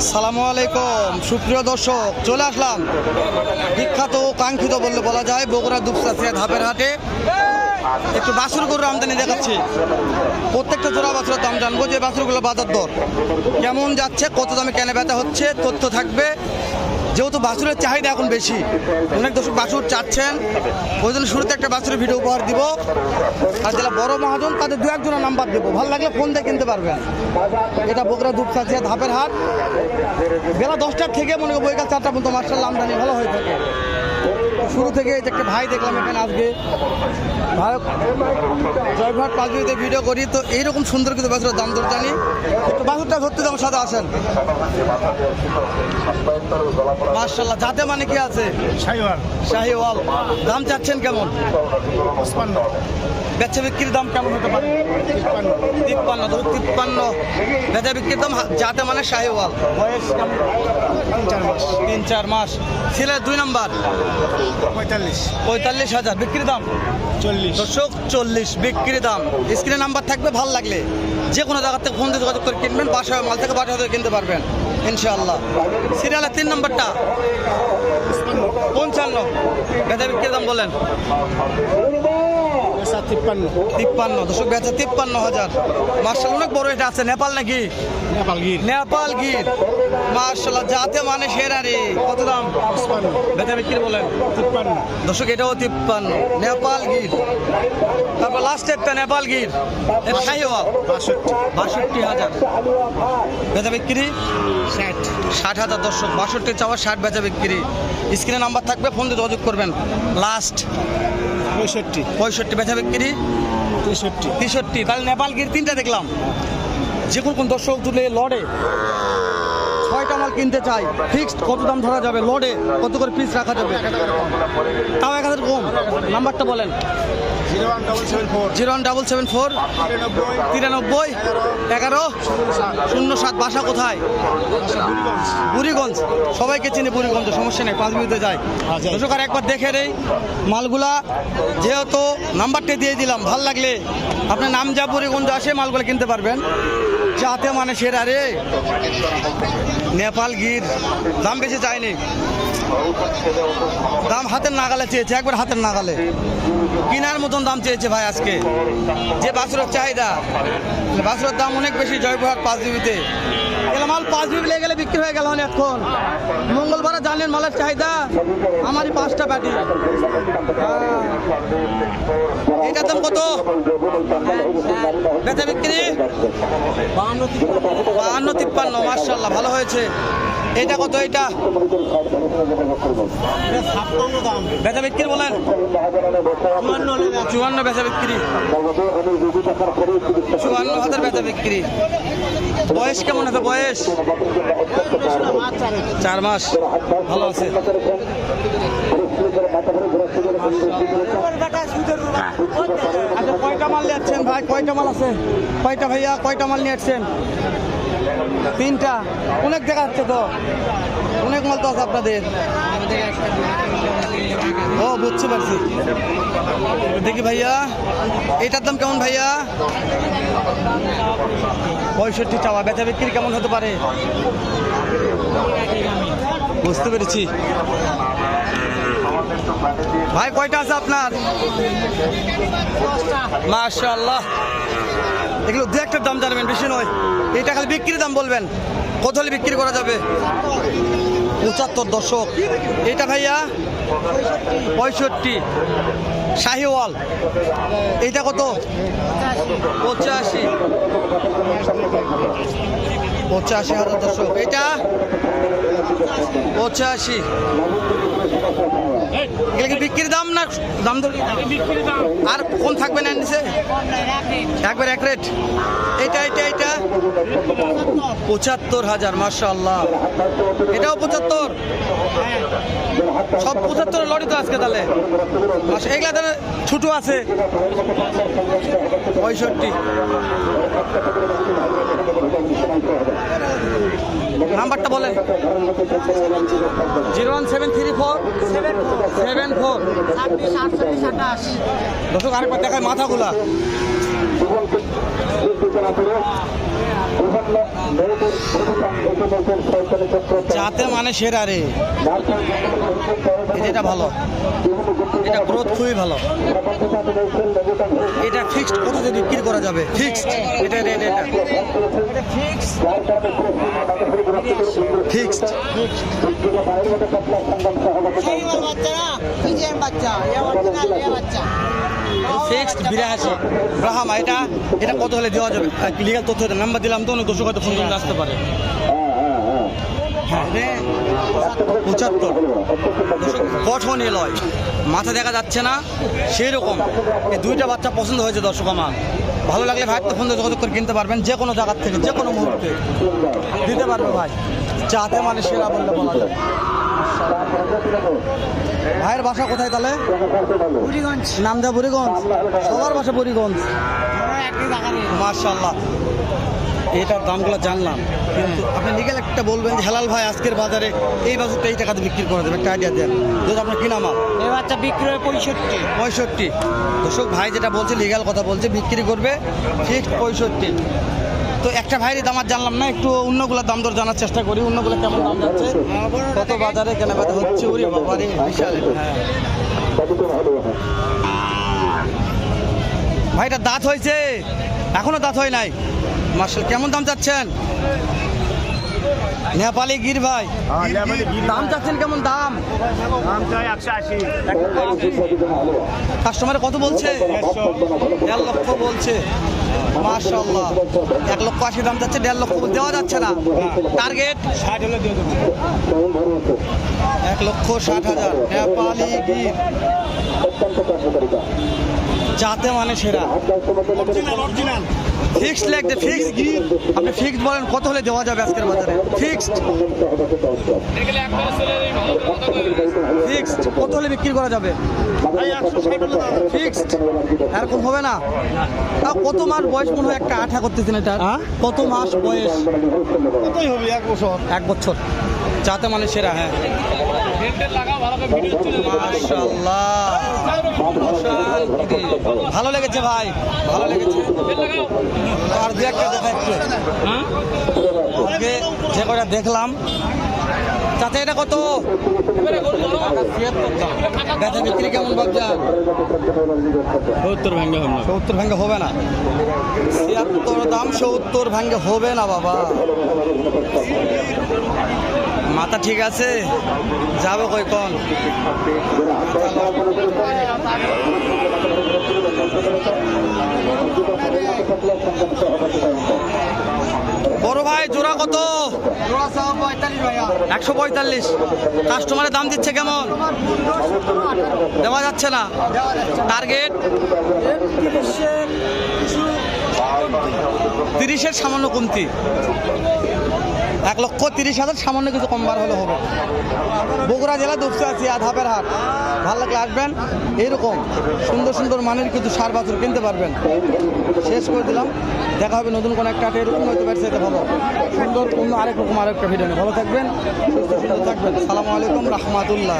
সালামু আলাইকুম, সুপ্রিয় দর্শক, চলে আসলাম। বিখ্যাত ও কাঙ্ক্ষিত বললে বলা যায়, বগুড়া দুপসাসিয়া ধাপের হাটে। একটু বাছুর গরুর আমদানি দেখাচ্ছি। প্রত্যেকটা জোড়া বাছুরের দাম জানব যে বাছুরগুলো বাজার দর। কেমন যাচ্ছে, কত দামে কেনে বেচা হচ্ছে, তথ্য থাকবে। যেহেতু বাছুরের চাহিদা এখন বেশি, অনেক দর্শক বাছুর চাচ্ছেন। ওই জন্য শুরুতে একটা বাছুরের ভিডিও উপহার দিব। আর যারা বড় মহাজন, তাদের দু একজনের নাম্বার দেবো। ভালো লাগলে ফোন দিয়ে কিনতে পারবেন। এটা বগুড়া দুপসাসিয়া ধাপের হাট। বেলা দশটার থেকে মনে করব বৈকাল চারটা পর্যন্ত মার্শাল আমদানি ভালো হয়ে থাকে। শুরু থেকে এই যে একটা ভাই দেখলাম এখানে আজকে। ভাই জয়ঘাট পাঁচবিতে ভিডিও করি তো এইরকম সুন্দর কিন্তু বাছুরের দাম দর জানি। একটু বাছুরটা ধরতে দাম সাদা আসেন। মার্শাল্লাহ যাতে মানে কি আছে? সাইওয়াল শাহিওয়াল। দাম চাচ্ছেন কেমন? বেচা বিক্রির দাম কেমন হতে পারে? তিপ্পান্ন। তিপ্পান্ন তিপ্পান্ন। বেচা বিক্রির দাম যাতে মানে শাহিওয়াল। বয়স কেমন? তিন চার মাস। তিন চার মাস ছেলের দুই নাম্বার। পঁয়তাল্লিশ। পঁয়তাল্লিশ হাজার। বিক্রি দাম? চল্লিশ। দর্শক চল্লিশ। বিক্রি দাম। স্ক্রিনে নাম্বার থাকবে ভালো লাগলে যে কোনো জায়গা থেকে ফোন দিয়ে যোগাযোগ করে কিনবেন বাসা মাল থেকে বাসা থেকে কিনতে পারবেন ইনশাআল্লাহ। সিরিয়ালের তিন নম্বরটা? পঞ্চান্ন। বেচা বিক্রির দাম বলেন। পেশা তিপ্পান্ন। তিপ্পান্ন দর্শক বেচা তিপ্পান্ন হাজার। মার্শাল অনেক বড় এটা আছে নেপাল নাকি? নেপাল গির। নেপাল গির। মার্শাল্লাহ যাতে মানে সেরা রে। কত দাম? বেচা বিক্রি বলেন। তিপ্পান্ন। দর্শক এটাও তিপ্পান্ন। নেপাল গির। তারপর লাস্ট একটা নেপাল গির। বাষট্টি। বাষট্টি হাজার। বেচা বিক্রি? ষাট। ষাট হাজার দর্শক। বাষট্টি চাওয়া ষাট বেচা বিক্রি। স্ক্রিনে নাম্বার থাকবে ফোন দিয়ে যোগাযোগ করবেন। লাস্ট পঁয়ষট্টি। পঁয়ষট্টি বেচা বিক্রি? তেষট্টি। তেষট্টি। তাহলে নেপাল গির তিনটা দেখলাম। যে কোন কোন দর্শক তুলে লড়ে। ছয়টা মাল কিনতে চাই ফিক্সড কত দাম ধরা যাবে? লড়ে। কত করে পিস রাখা যাবে? তাও এক হাজার কম। নাম্বারটা বলেন। Zero one double seven four তিরানব্বই এগারো শূন্য সাত। বাসা কোথায়? বুড়িগঞ্জ। সবাইকে চিনি বুড়িগঞ্জ সমস্যা নেই পাঁচ মিনিটে যায় হ্যাঁ, দর্শক আর একবার দেখে নেই মালগুলা যেহেতু নাম্বারটা দিয়ে দিলাম ভালো লাগলে। আপনার নাম যা বুড়িগঞ্জ আসে মালগুলো কিনতে পারবেন। যাতে মানে সেরা রে। নেপাল গির, দাম বেশি চাইনি দাম হাতের নাগালে চেয়েছে, একবার হাতের নাগালে। কিনার মতন দাম চেয়েছে ভাই আজকে। যে বাছুরের চাহিদা, বাছুরের দাম অনেক বেশি জয়পুরহাট পাঁচ বিবিতে এগুলো মাল পাঁচ বিবি লেগে গেলে বিক্রি হয়ে গেল এখন। মঙ্গলবারে জানেন মালের চাহিদা, আমারই পাঁচটা পাটি এটার দাম কত? বেচা বিক্রি? বাহান্ন তিপ্পান্ন মার্শাল্লাহ ভালো হয়েছে। এটা কত এটা বেচা বিক্রি বলেন। চুয়ান্ন বেচা বিক্রি। চুয়ান্ন হাজার বেচা বিক্রি। বয়স কেমন আছে? বয়স? চার মাস। ভালো আছে। মাল নিয়েছেন ভাই, কয়টা মাল আছে? কয়টা ভাইয়া, কয়টা মাল নিয়েছেন? তিনটা। অনেক দেখা যাচ্ছে তো। অনেক মাল তো আছে আপনাদের। ও, বুঝতে পারছি। দেখি ভাইয়া, এটার দাম কেমন ভাইয়া? পঁয়ষট্টি চাওয়া, বেচা বিক্রি কেমন হতে পারে? বুঝতে পেরেছি। ভাই, কয়টা আছে আপনার? মাশাআল্লাহ। এগুলো দু একটা দাম জানবেন, বেশি নয়। এটা খালি বিক্রির দাম বলবেন। কত বিক্রি করা যাবে? পঁচাত্তর দশক। এটা ভাইয়া? পঁয়ষট্টি। শাহিওয়াল। এইটা কত? পঁচাশি। পঁচাশি হাজার দশক। এটা? পঁচাশি। এগুলো কি বিক্রির দাম না দাম ধরে আর কোন থাকবে না নিচে? একবার এক রেট। এটা এটা এটা পঁচাত্তর হাজার মার্শাল্লাহ এটাও পঁচাত্তর? সব পঁচাত্তর লড়ি তো আজকে তাহলে। মাস- এগুলা তাহলে ছুটু আছে। পঁয়ষট্টি। নাম্বারটা বলেন। Zero one seven three four. Seven four. দর্শক আরেকবার দেখায় মাথাগুলা। যাতে মানে সেরা রে। এটা ভালো। এটা গ্রোথ খুবই ভালো। এটা ফিক্সড কততে বিক্রি করা যাবে? ফিক্সড এটা রেট এটা ফিক্সড ফিক্সড বিরাশি। ব্রাহামা এটা এটা কত হলে দেওয়া যাবে? লিগাল তথ্য নাম্বার দিলাম তো অনেক দর্শক হয়তো ফোন করে আসতে পারে। পঁচাত্তর। গঠন এলয় মাথা দেখা যাচ্ছে না। সেই রকম এই দুইটা বাচ্চা পছন্দ হয়েছে দর্শক আমার। ভালো লাগলে ভাই ফোন দিয়ে যোগাযোগ করে কিনতে পারবেন যে কোনো জায়গার থেকে যে কোনো মুহূর্তে। দিতে পারবে ভাই। চাতে মানে সেরা বললে বলা যায়। ভাইয়ের বাসা কোথায় তাহলে? বুড়িগঞ্জ। নাম দেওয়া বুড়িগঞ্জ? সবার বাসা বুড়িগঞ্জ। নেই মার্শাল্লাহ এটার দামগুলো জানলাম। কিন্তু আপনি লিগেল একটা বলবেন যে হেলাল ভাই আজকের বাজারে এই বাজারটা এই টাকাতে বিক্রি করে দেবে একটা আইডিয়া দেন। যদি আপনার কিনা মাল এ বাচ্চা বিক্রি হয় পঁয়ষট্টি। পঁয়ষট্টি। দর্শক ভাই যেটা বলছে লিগাল কথা বলছে বিক্রি করবে ফিক্সড পঁয়ষট্টি। তো একটা ভাইয়ের দাম আর জানলাম না একটু অন্যগুলোর দাম দর জানার চেষ্টা করি অন্যগুলো কেমন দাম যাচ্ছে? কত বাজারে কেনা বেচা হচ্ছে ওরে বাবারে বিশাল। ভাইটা দাঁত হয়েছে এখনও দাঁত হয় নাই। মার্শাল কেমন দাম চাচ্ছেন? নেপালি গির ভাই। দাম চাচ্ছেন কেমন দাম? কাস্টমারে কত বলছে? দেড় লক্ষ বলছে। মার্শাল্লাহ। এক লক্ষ আশি দাম যাচ্ছে দেড় লক্ষ দেওয়া যাচ্ছে না। টার্গেট? ষাট হলে দিয়ে দেবো। এক লক্ষ ষাট হাজার। নেপালি গির। যাতে মানে সেরা ফিক্সড লাগছে ফিক্সড গির আপনি ফিক্সড বলেন কত হলে দেওয়া যাবে আজকের বাজারে? ফিক্সড ফিক্সড কত হলে বিক্রি করা যাবে? ফিক্সড এরকম হবে না। তাও কত মাস বয়স মনে হয় একটা আঠা করতেছেন এটা? কত মাস বয়স? কতই হবে? এক বছর। এক বছর। যাতে মানে সেরা হ্যাঁ মাশাআল্লাহ। অশান্তি। ভালো লেগেছে ভাই ভালো লেগেছে। আর দু একটা দেখা একটু। আজকে যে কটা দেখলাম চাচা এটা কত? ব্যথা বিক্রি কেমন ভাবছেন সত্তর ভাঙ্গা হবে সত্তর ভাঙ্গে হবে না। ছিয়াত্তর দাম সত্তর ভাঙ্গে হবে না বাবা। মাথা ঠিক আছে? যাব কই কন? বড় ভাই, জোড়া কত? একশো পঁয়তাল্লিশ। কাস্টমারের দাম দিচ্ছে কেমন? দেওয়া যাচ্ছে না। টার্গেট? তিরিশের সামান্য কমতি। এক লক্ষ তিরিশ হাজার, সামান্য কিছু কমবার হলে হবে। বগুড়া জেলা দুপসে আছি, আধাপের ধাপের হাট। ভালো লাগলে আসবেন এইরকম সুন্দর সুন্দর মানের কিছু সার বাছুর কিনতে পারবেন। শেষ করে দিলাম, দেখা হবে নতুন কোনো একটা এরকম হয়তো যেতে ভালো। সুন্দর, অন্য আরেক রকম আরেকটা ভিডিও ভালো থাকবেন, সুস্থ, সুন্দর থাকবেন। সালামু আলাইকুম, রহমাতুল্লাহ।